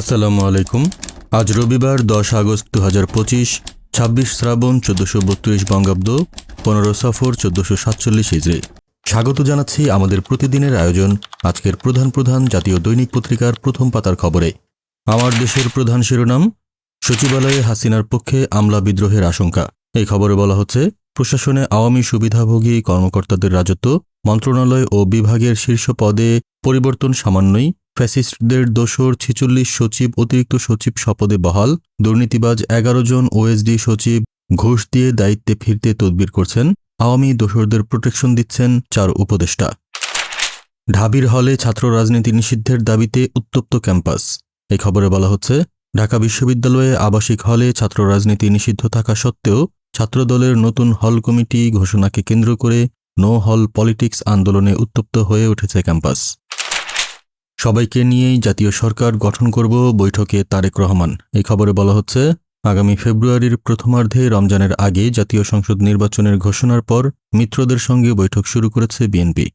আসসালামু আলাইকুম। আজ রবিবার দশ আগস্ট দু হাজার পঁচিশ, ছাব্বিশ শ্রাবণ চোদ্দশো বত্রিশ বঙ্গাব্দ, পনেরো সফর চোদ্দশো সাতচল্লিশ হিজড়ি স্বাগত জানাচ্ছি আমাদের প্রতিদিনের আয়োজন, আজকের প্রধান প্রধান জাতীয় দৈনিক পত্রিকার প্রথম পাতার খবরে। আমার দেশের প্রধান শিরোনাম, সচিবালয়ে হাসিনার পক্ষে আমলা বিদ্রোহের আশঙ্কা। এই খবরে বলা হচ্ছে, প্রশাসনে আওয়ামী সুবিধাভোগী কর্মকর্তাদের রাজত্ব, মন্ত্রণালয় ও বিভাগের শীর্ষ পদে পরিবর্তন সামান্যই ফ্যাসিস্টদের দোসর ছিচল্লিশ সচিব, অতিরিক্ত সচিব শপদে বহাল। দুর্নীতিবাজ এগারো জন ওএসডি সচিব ঘুষ দিয়ে দায়িত্বে ফিরতে তদবির করছেন। আওয়ামী দোসরদের প্রোটেকশন দিচ্ছেন চার উপদেষ্টা। ঢাবির হলে ছাত্র রাজনীতি নিষিদ্ধের দাবিতে উত্তপ্ত ক্যাম্পাস। এই খবরে বলা হচ্ছে, ঢাকা বিশ্ববিদ্যালয়ে আবাসিক হলে ছাত্র রাজনীতি নিষিদ্ধ থাকা সত্ত্বেও ছাত্রদলের নতুন হল কমিটি ঘোষণাকে কেন্দ্র করে নো হল পলিটিক্স আন্দোলনে উত্তপ্ত হয়ে উঠেছে ক্যাম্পাস। সবাইকে নিয়েই জাতীয় সরকার গঠন করব বৈঠকে তারেক রহমান। এই খবরে বলা হচ্ছে, আগামী ফেব্রুয়ারির প্রথমার্ধে রমজানের আগে জাতীয় সংসদ নির্বাচনের ঘোষণার পর মিত্রদের সঙ্গে বৈঠক শুরু করেছে বিএনপি।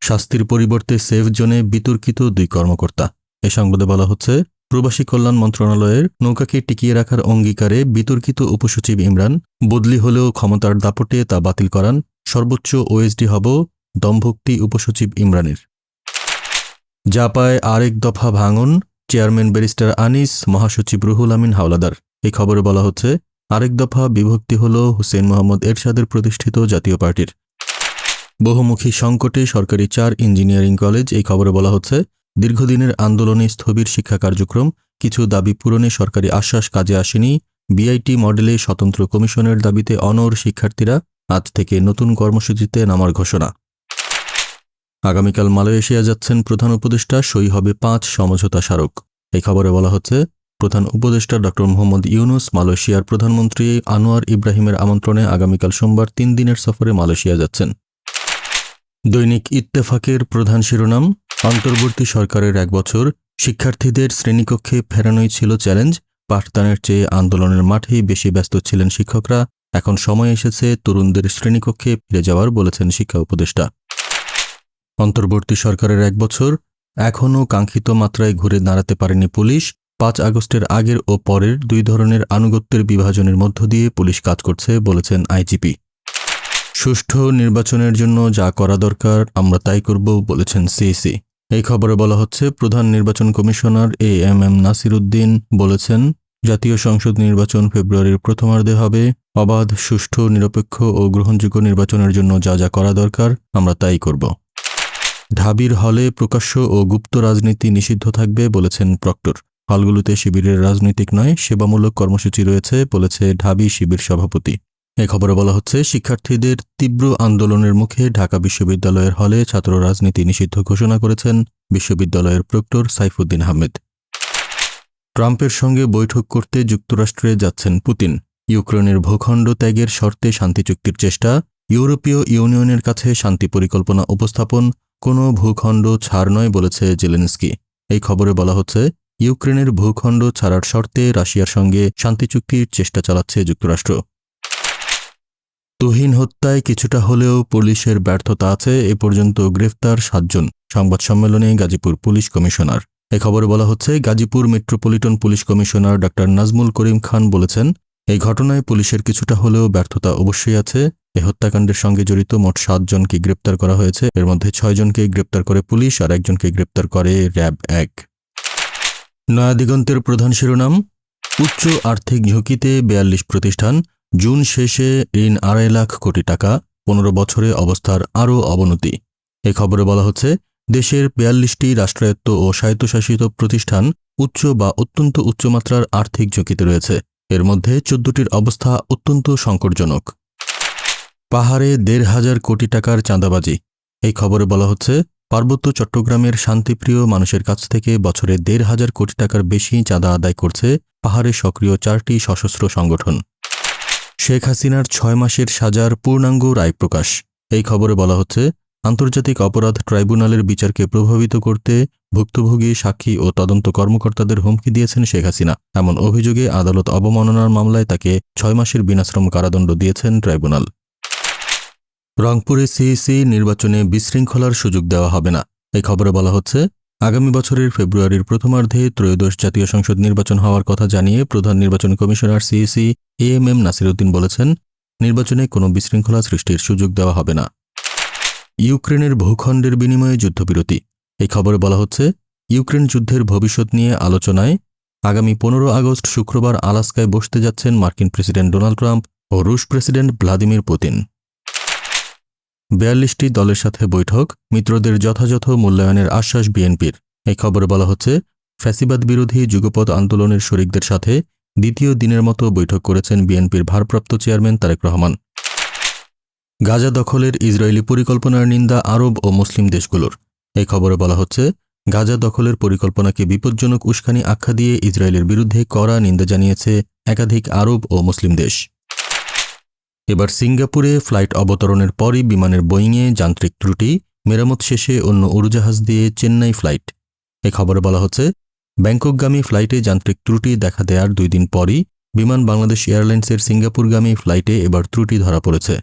শাস্তির পরিবর্তে সেফ জোনে বিতর্কিত দুই কর্মকর্তা। এ সংবাদে বলা হচ্ছে, প্রবাসী কল্যাণ মন্ত্রণালয়ের নৌকাকে টিকিয়ে রাখার অঙ্গীকারে বিতর্কিত উপসচিব ইমরান, বদলি হলেও ক্ষমতার দাপটে তা বাতিল করান, সর্বোচ্চ ওএসডি হব দমভক্তি উপসচিব ইমরানের। যা পায় আরেক দফা ভাঙন, চেয়ারম্যান ব্যারিস্টার আনিস, মহাসচিব রুহুল আমিন হাওলাদার। এই খবরে বলা হচ্ছে, আরেক দফা বিভক্তি হল হুসেন মোহাম্মদ এরশাদের প্রতিষ্ঠিত জাতীয় পার্টির। বহুমুখী সংকটে সরকারি চার ইঞ্জিনিয়ারিং কলেজ, এই খবরে বলা হচ্ছে, দীর্ঘদিনের আন্দোলনে স্থবির শিক্ষা কার্যক্রম, কিছু দাবি পূরণে সরকারি আশ্বাস কাজে আসেনি, বিআইটি মডেলে স্বতন্ত্র কমিশনের দাবিতে অনর শিক্ষার্থীরা আজ থেকে নতুন কর্মসূচিতে নামার ঘোষণা। আগামীকাল মালয়েশিয়া যাচ্ছেন প্রধান উপদেষ্টা, সই হবে পাঁচ সমঝোতা স্মারক। এই খবরে বলা হচ্ছে, প্রধান উপদেষ্টা ড মোহাম্মদ ইউনুস মালয়েশিয়ার প্রধানমন্ত্রী আনোয়ার ইব্রাহিমের আমন্ত্রণে আগামীকাল সোমবার তিন দিনের সফরে মালয়েশিয়া যাচ্ছেন। দৈনিক ইত্তেফাকের প্রধান শিরোনাম, অন্তর্বর্তী সরকারের এক বছর, শিক্ষার্থীদের শ্রেণীকক্ষে ফেরানোই ছিল চ্যালেঞ্জ, পাঠদানের চেয়ে আন্দোলনের মাঠেই বেশি ব্যস্ত ছিলেন শিক্ষকরা, এখন সময় এসেছে তরুণদের শ্রেণীকক্ষে ফিরে যাওয়ার, বলেছেন শিক্ষা উপদেষ্টা। অন্তর্বর্তী সরকারের এক বছর এখনও কাঙ্ক্ষিত মাত্রায় ঘুরে দাঁড়াতে পারেনি পুলিশ, পাঁচ আগস্টের আগের ও পরের দুই ধরনের আনুগত্যের বিভাজনের মধ্য দিয়ে পুলিশ কাজ করছে, বলেছেন আইজিপি। সুষ্ঠু নির্বাচনের জন্য যা করা দরকার, আমরা তাই করব, বলেছেন সিইসি। এই খবরে বলা হচ্ছে, প্রধান নির্বাচন commissioner A M M Nasir Uddin বলেছেন, জাতীয় সংসদ নির্বাচন ফেব্রুয়ারির প্রথমার্ধে হবে, অবাধ, সুষ্ঠু, নিরপেক্ষ ও গ্রহণযোগ্য নির্বাচনের জন্য যা যা করা দরকার, আমরা তাই করব। ঢাবির হলে প্রকাশ্য ও গুপ্ত রাজনীতি নিষিদ্ধ থাকবে বলেছেন প্রক্টর। হলগুলোতে শিবিরের রাজনৈতিক নয়, সেবামূলক কর্মসূচি রয়েছে বলেছে ঢাবি শিবির সভাপতি। এ খবরে বলা হচ্ছে, শিক্ষার্থীদের তীব্র আন্দোলনের মুখে ঢাকা বিশ্ববিদ্যালয়ের হলে ছাত্র রাজনীতি নিষিদ্ধ ঘোষণা করেছেন বিশ্ববিদ্যালয়ের প্রক্টর সাইফুদ্দিন আহমেদ। ট্রাম্পের সঙ্গে বৈঠক করতে যুক্তরাষ্ট্রে যাচ্ছেন পুতিন। ইউক্রেনের ভূখণ্ড ত্যাগের শর্তে শান্তি চুক্তির চেষ্টা, ইউরোপীয় ইউনিয়নের কাছে শান্তি পরিকল্পনা উপস্থাপন কোনো ভূখণ্ড ছাড় নয় বলেছে জেলেনস্কি। এই খবরে বলা হচ্ছে, ইউক্রেনের ভূখণ্ড ছাড়ার শর্তে রাশিয়ার সঙ্গে শান্তি চুক্তির চেষ্টা চালাচ্ছে যুক্তরাষ্ট্র। তুহিন হত্যায় কিছুটা হলেও পুলিশের ব্যর্থতা আছে, এ পর্যন্ত গ্রেফতার সাতজন। সংবাদ সম্মেলনে গাজীপুর পুলিশ কমিশনার। এ খবরে বলা হচ্ছে, গাজীপুর মেট্রোপলিটন পুলিশ কমিশনার ড নাজমুল করিম খান বলেছেন এই ঘটনায় পুলিশের কিছুটা হলেও ব্যর্থতা অবশ্যই আছে। এ হত্যাকাণ্ডের সঙ্গে জড়িত মোট সাতজনকে গ্রেপ্তার করা হয়েছে। এর মধ্যে ছয়জনকে গ্রেপ্তার করে পুলিশ আর একজনকে গ্রেপ্তার করে র্যাব এক। নয়াদিগন্তের প্রধান শিরোনাম, উচ্চ আর্থিক ঝুঁকিতে বেয়াল্লিশ প্রতিষ্ঠান, জুন শেষে ঋণ আড়াই লাখ কোটি টাকা, পনেরো বছরে অবস্থার আরও অবনতি। এ খবরে বলা হচ্ছে, দেশের বেয়াল্লিশটি রাষ্ট্রায়ত্ত ও স্বায়ত্তশাসিত প্রতিষ্ঠান উচ্চ বা অত্যন্ত উচ্চমাত্রার আর্থিক ঝুঁকিতে রয়েছে। এর মধ্যে চোদ্দটির অবস্থা অত্যন্ত সংকটজনক। পাহাড়ে দেড় হাজার কোটি টাকার চাঁদাবাজি। এই খবরে বলা হচ্ছে, পার্বত্য চট্টগ্রামের শান্তিপ্রিয় মানুষের কাছ থেকে বছরে দেড় হাজার কোটি টাকার বেশি চাঁদা আদায় করছে পাহাড়ে সক্রিয় চারটি সশস্ত্র সংগঠন। শেখ হাসিনার ছয় মাসের সাজার পূর্ণাঙ্গ রায় প্রকাশ এই খবরে বলা হচ্ছে আন্তর্জাতিক অপরাধ ট্রাইব্যুনালের বিচারকে প্রভাবিত করতে ভুক্তভোগী সাক্ষী ও তদন্ত কর্মকর্তাদের হুমকি দিয়েছেন শেখ হাসিনা। এমন অভিযোগে আদালত অবমাননার মামলায় তাকে ছয় মাসের বিনাশ্রম কারাদণ্ড দিয়েছেন ট্রাইব্যুনাল। রংপুরে সিইসি নির্বাচনে বিশৃঙ্খলার সুযোগ দেওয়া হবে না। এই খবরে বলা হচ্ছে, আগামী বছরের ফেব্রুয়ারির প্রথমার্ধে ত্রয়োদশ জাতীয় সংসদ নির্বাচন হওয়ার কথা জানিয়ে প্রধান নির্বাচন commissioner CEC A M M Nasiruddin বলেছেন, নির্বাচনে কোনো বিশৃঙ্খলা সৃষ্টির সুযোগ দেওয়া হবে না। ইউক্রেনের ভূখণ্ডের বিনিময়ে যুদ্ধবিরতি। এই খবরে বলা হচ্ছে, ইউক্রেন যুদ্ধের ভবিষ্যৎ নিয়ে আলোচনায় আগামী পনেরো আগস্ট শুক্রবার আলাস্কায় বসতে যাচ্ছেন মার্কিন প্রেসিডেন্ট ডোনাল্ড ট্রাম্প ও রুশ প্রেসিডেন্ট ভ্লাদিমির পুতিন। বিয়াল্লিশটি দলের সাথে বৈঠক, মিত্রদের যথাযথ মূল্যায়নের আশ্বাস বিএনপির। এই খবরে বলা হচ্ছে, ফ্যাসিবাদ বিরোধী যুগপৎ আন্দোলনের শরিকদের সাথে দ্বিতীয় দিনের মতো বৈঠক করেছেন বিএনপির ভারপ্রাপ্ত চেয়ারম্যান তারেক রহমান। গাজা দখলের ইসরায়েলি পরিকল্পনার নিন্দা আরব ও মুসলিম দেশগুলোর। এই খবরে বলা হচ্ছে, গাজা দখলের পরিকল্পনাকে বিপজ্জনক উস্কানি আখ্যা দিয়ে ইসরায়েলের বিরুদ্ধে কড়া নিন্দা জানিয়েছে একাধিক আরব ও মুসলিম দেশ। এবার সিঙ্গাপুরে ফ্লাইট অবতরণের পরই বিমানের বোয়িংয়ে যান্ত্রিক ত্রুটি, মেরামত শেষে অন্য উড়োজাহাজ দিয়ে চেন্নাই ফ্লাইট। এ খবরে বলা হচ্ছে, ব্যাংককগামী ফ্লাইটে যান্ত্রিক ত্রুটি দেখা দেওয়ার দুই দিন পরই বিমান বাংলাদেশ এয়ারলাইন্সের সিঙ্গাপুরগামী ফ্লাইটে এবার ত্রুটি ধরা পড়েছে।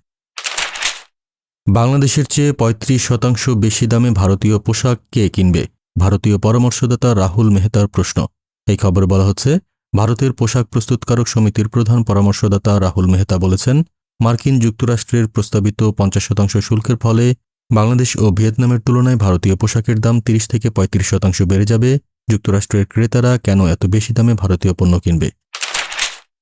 বাংলাদেশের চেয়ে ৩৫ শতাংশ বেশি দামে ভারতীয় পোশাক কে কিনবে? ভারতীয় পরামর্শদাতা রাহুল মেহতার প্রশ্ন। এই খবরে বলা হচ্ছে, ভারতের পোশাক প্রস্তুতকারক সমিতির প্রধান পরামর্শদাতা রাহুল মেহতা বলেছেন, মার্কিন যুক্তরাষ্ট্রের প্রস্তাবিত পঞ্চাশ শতাংশ শুল্কের ফলে বাংলাদেশ ও ভিয়েতনামের তুলনায় ভারতীয় পোশাকের দাম ৩০ থেকে ৩৫ শতাংশ বেড়ে যাবে। যুক্তরাষ্ট্রের ক্রেতারা কেন এত বেশি দামে ভারতীয় পণ্য কিনবে?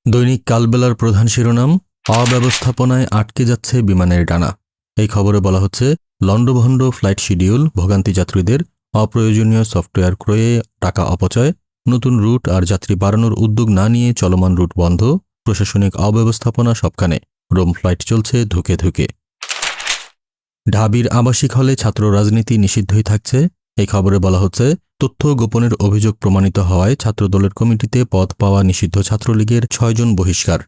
দৈনিক কালবেলার প্রধান শিরোনাম, অব্যবস্থাপনায় আটকে যাচ্ছে বিমানের ডানা। এই খবরে বলা হচ্ছে লন্ডভন্ড ফ্লাইট শিডিউল, ভোগান্তি যাত্রীদের অপ্রয়োজনীয় সফটওয়্যার ক্রয়ে টাকা অপচয়, নতুন রুট আর যাত্রী বাড়ানোর উদ্যোগ না নিয়ে চলমান রুট বন্ধ, প্রশাসনিক অব্যবস্থাপনা সবখানে, রোম ফ্লাইট চলছে ধুকে ধুকে। ঢাবির আবাসিক হলে ছাত্র রাজনীতি নিষিদ্ধই থাকছে, এই খবরে বলা হচ্ছে, তথ্য গোপনের অভিযোগ প্রমাণিত হওয়ায় ছাত্রদলের কমিটিতে পদ পাওয়া নিষিদ্ধ ছাত্রলীগের ছয়জন বহিষ্কার।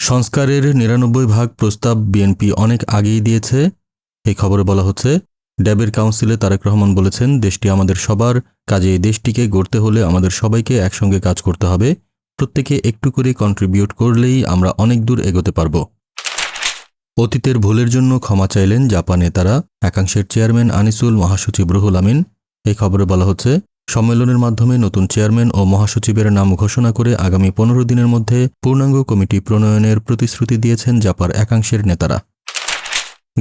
সংস্কারের নিরানব্বই ভাগ প্রস্তাব বিএনপি অনেক আগেই দিয়েছে। এই খবরে বলা হচ্ছে, ড্যাবের কাউন্সিলে তারেক রহমান বলেছেন, দেশটি আমাদের সবার কাজে এই দেশটিকে গড়তে হলে আমাদের সবাইকে একসঙ্গে কাজ করতে হবে। প্রত্যেকে একটু করে কন্ট্রিবিউট করলেই আমরা অনেক দূর এগোতে পারব। অতীতের ভুলের জন্য ক্ষমা চাইলেন জাপান নেতারা একাংশের চেয়ারম্যান আনিসুল মহাসচিব রুহুল আমিন। এই খবরে বলা হচ্ছে সম্মেলনের মাধ্যমে নতুন চেয়ারম্যান ও মহাসচিবের নাম ঘোষণা করে আগামী পনেরো দিনের মধ্যে পূর্ণাঙ্গ কমিটি প্রণয়নের প্রতিশ্রুতি দিয়েছেন জাপার একাংশের নেতারা।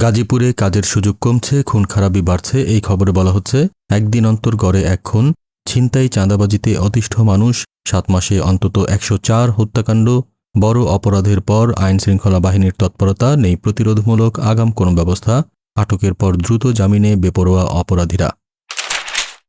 গাজীপুরে কাজের সুযোগ কমছে, খুন খারাপি বাড়ছে, এই খবরে বলা হচ্ছে, একদিন অন্তর গড়ে এক খুন, ছিনতাই, চাঁদাবাজিতে অতিষ্ঠ মানুষ, সাত মাসে অন্তত একশো চার হত্যাকাণ্ড, বড় অপরাধের পর আইন শৃঙ্খলা বাহিনীর তৎপরতা নেই প্রতিরোধমূলক আগাম কোনো ব্যবস্থা, আটকের পর দ্রুত জামিনে বেপরোয়া অপরাধীরা।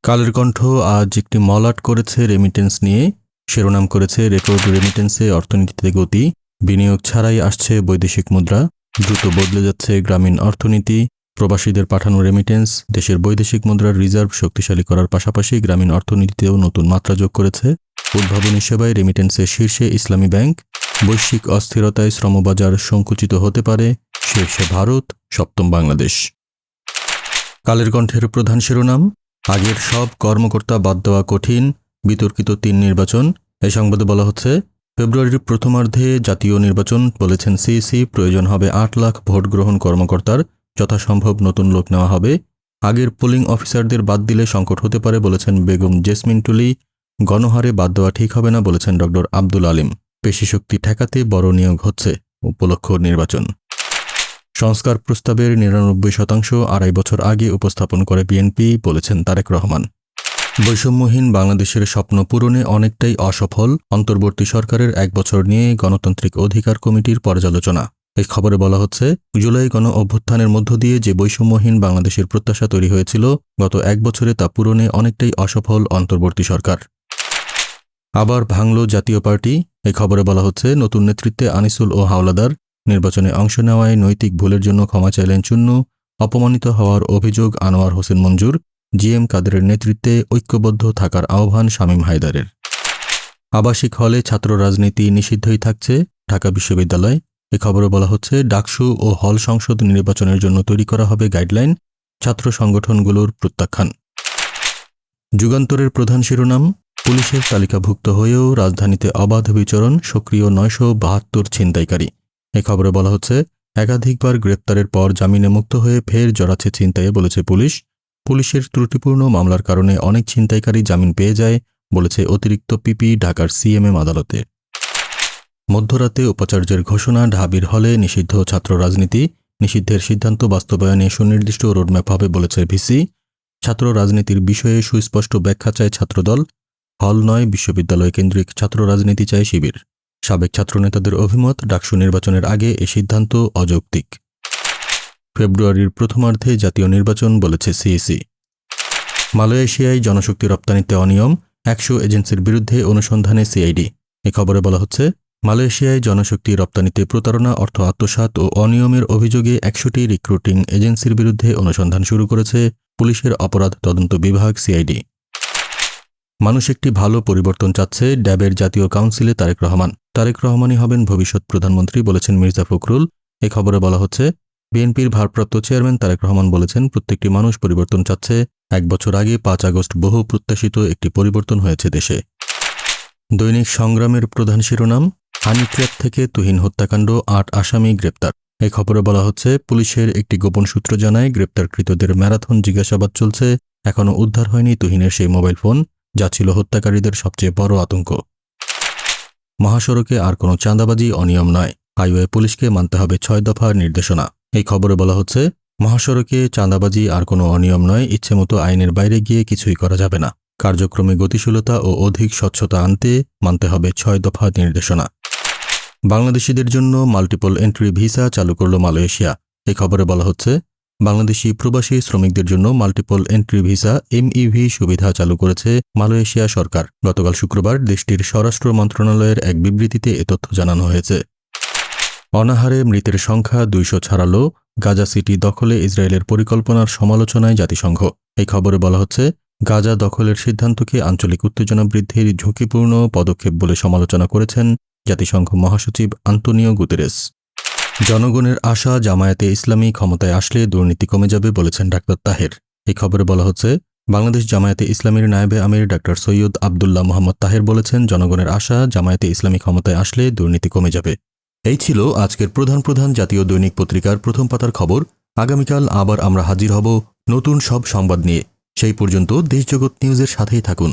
কালের কণ্ঠ আজ একটি মলাট করেছে রেমিটেন্স নিয়ে। শিরোনাম করেছে রেকর্ড রেমিটেন্সে অর্থনীতিতে গতি। বিনিয়োগ ছাড়াই আসছে বৈদেশিক মুদ্রা। দ্রুত বদলে যাচ্ছে গ্রামীণ অর্থনীতি। প্রবাসীদের পাঠানো রেমিটেন্স দেশের বৈদেশিক মুদ্রার রিজার্ভ শক্তিশালী করার পাশাপাশি গ্রামীণ অর্থনীতিতেও নতুন মাত্রা যোগ করেছে। উদ্ভাবনী সেবায় রেমিটেন্সের শীর্ষে ইসলামী ব্যাংক। বৈশ্বিক অস্থিরতায় শ্রমবাজার সংকুচিত হতে পারে। শীর্ষে ভারত, সপ্তম বাংলাদেশ। কালের কণ্ঠের প্রধান শিরোনাম আগের সব কর্মকর্তা বাদ দেওয়া কঠিন, বিতর্কিত তিন নির্বাচন। এই সংবাদে বলা হচ্ছে, ফেব্রুয়ারির প্রথমার্ধে জাতীয় নির্বাচন বলেছেন সিইসি, প্রয়োজন হবে আট লাখ ভোট গ্রহণ কর্মকর্তার, যথাসম্ভব নতুন লোক নেওয়া হবে। আগের পোলিং অফিসারদের বাদ দিলে সংকট হতে পারে বলেছেন বেগম জেসমিন টুলি। গণহারে বাদ দেওয়া ঠিক হবে না বলেছেন ড আব্দুল আলিম। পেশিশক্তি ঠেকাতে বড় নিয়োগ হচ্ছে উপলক্ষ নির্বাচন। সংস্কার প্রস্তাবের নিরানব্বই শতাংশ আড়াই বছর আগে উপস্থাপন করে বিএনপি, বলেছেন তারেক রহমান। বৈষম্যহীন বাংলাদেশের স্বপ্ন পূরণে অনেকটাই অসফল অন্তর্বর্তী সরকারের এক বছর নিয়ে গণতান্ত্রিক অধিকার কমিটির পর্যালোচনা। এই খবরে বলা হচ্ছে, জুলাই গণ অভ্যুত্থানের মধ্য দিয়ে যে বৈষম্যহীন বাংলাদেশের প্রত্যাশা তৈরি হয়েছিল, গত এক বছরে তা পূরণে অনেকটাই অসফল অন্তর্বর্তী সরকার। আবার ভাঙল জাতীয় পার্টি এই খবরে বলা হচ্ছে, নতুন নেতৃত্বে আনিসুল ও হাওলাদার নির্বাচনে অংশ নেওয়ায় নৈতিক ভুলের জন্য ক্ষমা চাইলেন চুন্নু। অপমানিত হওয়ার অভিযোগ আনোয়ার হোসেন মঞ্জুর। জিএম কাদেরের নেতৃত্বে ঐক্যবদ্ধ থাকার আহ্বান শামীম হায়দারের। আবাসিক হলে ছাত্র রাজনীতি নিষিদ্ধই থাকছে ঢাকা বিশ্ববিদ্যালয়। এ খবরে বলা হচ্ছে, ডাকসু ও হল সংসদ নির্বাচনের জন্য তৈরি করা হবে গাইডলাইন, ছাত্র সংগঠনগুলোর প্রত্যাখ্যান। যুগান্তরের প্রধান শিরোনাম, পুলিশের তালিকাভুক্ত হয়েও রাজধানীতে অবাধ বিচরণ, সক্রিয় নয়শো বাহাত্তর ছিনতাইকারী। এ খবরে বলা হচ্ছে, একাধিকবার গ্রেপ্তারের পর জামিনে মুক্ত হয়ে ফের জড়াচ্ছে ছিনতাইয়ে বলেছে পুলিশ। পুলিশের ত্রুটিপূর্ণ মামলার কারণে অনেক ছিনতাইকারী জামিন পেয়ে যায়, বলেছে অতিরিক্ত পিপি ঢাকার সিএমএম আদালতে মধ্যরাতে উপাচার্যের ঘোষণা ঢাবির হলে নিষিদ্ধ ছাত্র রাজনীতি, নিষিদ্ধের সিদ্ধান্ত বাস্তবায়নে সুনির্দিষ্ট রোডম্যাপ হবে বলেছে ভিসি। ছাত্র রাজনীতির বিষয়ে সুস্পষ্ট ব্যাখ্যা চায় ছাত্রদল। হল নয় বিশ্ববিদ্যালয় কেন্দ্রিক ছাত্র রাজনীতি চায় শিবির। সাবেক ছাত্রনেতাদের অভিমত ডাকসু নির্বাচনের আগে এ সিদ্ধান্ত অযৌক্তিক। ফেব্রুয়ারির প্রথমার্ধে জাতীয় নির্বাচন বলেছে সিইসি। মালয়েশিয়ায় জনশক্তি রপ্তানিতে অনিয়ম, একশো এজেন্সির বিরুদ্ধে অনুসন্ধানে সিআইডি। এ খবরে বলা হচ্ছে, মালয়েশিয়ায় জনশক্তি রপ্তানিতে প্রতারণা, অর্থ আত্মসাৎ ও অনিয়মের অভিযোগে একশোটি রিক্রুটিং এজেন্সির বিরুদ্ধে অনুসন্ধান শুরু করেছে পুলিশের অপরাধ তদন্ত বিভাগ সিআইডি। মানুষ একটি ভালো পরিবর্তন চাচ্ছে, ড্যাবের জাতীয় কাউন্সিলে তারেক রহমান। তারেক রহমানই হবেন ভবিষ্যৎ প্রধানমন্ত্রী বলেছেন মির্জা ফখরুল। এ খবরে বলা হচ্ছে, বিএনপির ভারপ্রাপ্ত চেয়ারম্যান তারেক রহমান বলেছেন, প্রত্যেকটি মানুষ পরিবর্তন চাচ্ছে। এক বছর আগে পাঁচ আগস্ট বহু প্রত্যাশিত একটি পরিবর্তন হয়েছে দেশে। দৈনিক সংগ্রামের প্রধান শিরোনাম হানি ট্র্যাপ থেকে তুহিন হত্যাকাণ্ড, আট আসামি গ্রেপ্তার। এ খবরে বলা হচ্ছে, পুলিশের একটি গোপন সূত্র জানায়, গ্রেপ্তারকৃতদের ম্যারাথন জিজ্ঞাসাবাদ চলছে। এখনও উদ্ধার হয়নি তুহিনের সেই মোবাইল ফোন, যা ছিল হত্যাকারীদের সবচেয়ে বড় আতঙ্ক। মহাসড়কে আর কোনো চাঁদাবাজি অনিয়ম নয়। হাইওয়ে পুলিশকে মানতে হবে ছয় দফার নির্দেশনা। এই খবরে বলা হচ্ছে, মহাসড়কে চাঁদাবাজি আর কোনো অনিয়ম নয় ইচ্ছেমতো আইনের বাইরে গিয়ে কিছুই করা যাবে না। কার্যক্রমে গতিশীলতা ও অধিক স্বচ্ছতা আনতে মানতে হবে ছয় দফা নির্দেশনা। বাংলাদেশিদের জন্য মাল্টিপল এন্ট্রি ভিসা চালু করল মালয়েশিয়া। এই খবরে বলা হচ্ছে বাংলাদেশি প্রবাসী শ্রমিকদের জন্য মাল্টিপল এন্ট্রি ভিসা, এমইভি সুবিধা চালু করেছে মালয়েশিয়া সরকার। গতকাল শুক্রবার দেশটির স্বরাষ্ট্র মন্ত্রণালয়ের এক বিবৃতিতে এ তথ্য জানানো হয়েছে। অনাহারে মৃতের সংখ্যা দুইশো ছাড়ালো। গাজা সিটি দখলে ইসরায়েলের পরিকল্পনার সমালোচনায় জাতিসংঘ। এই খবরে বলা হচ্ছে, গাজা দখলের সিদ্ধান্তকে আঞ্চলিক উত্তেজনা বৃদ্ধির ঝুঁকিপূর্ণ পদক্ষেপ বলে সমালোচনা করেছেন জাতিসংঘ মহাসচিব আন্তোনিও গুতেরেস। জনগণের আশা জামায়াতে ইসলামী ক্ষমতায় আসলে দুর্নীতি কমে যাবে বলেছেন ডাক্তার তাহের। এই খবরে বলা হচ্ছে, বাংলাদেশ জামায়াতে ইসলামীর নায়েবে আমির ডাক্তার সৈয়দ আবদুল্লাহ মোহাম্মদ তাহের বলেছেন, জনগণের আশা জামায়াতে ইসলামী ক্ষমতায় আসলে দুর্নীতি কমে যাবে। এই ছিল আজকের প্রধান প্রধান জাতীয় দৈনিক পত্রিকার প্রথম পাতার খবর। আগামীকাল আবার আমরা হাজির হব নতুন সব সংবাদ নিয়ে। সেই পর্যন্ত দেশজগৎ নিউজের সাথেই থাকুন।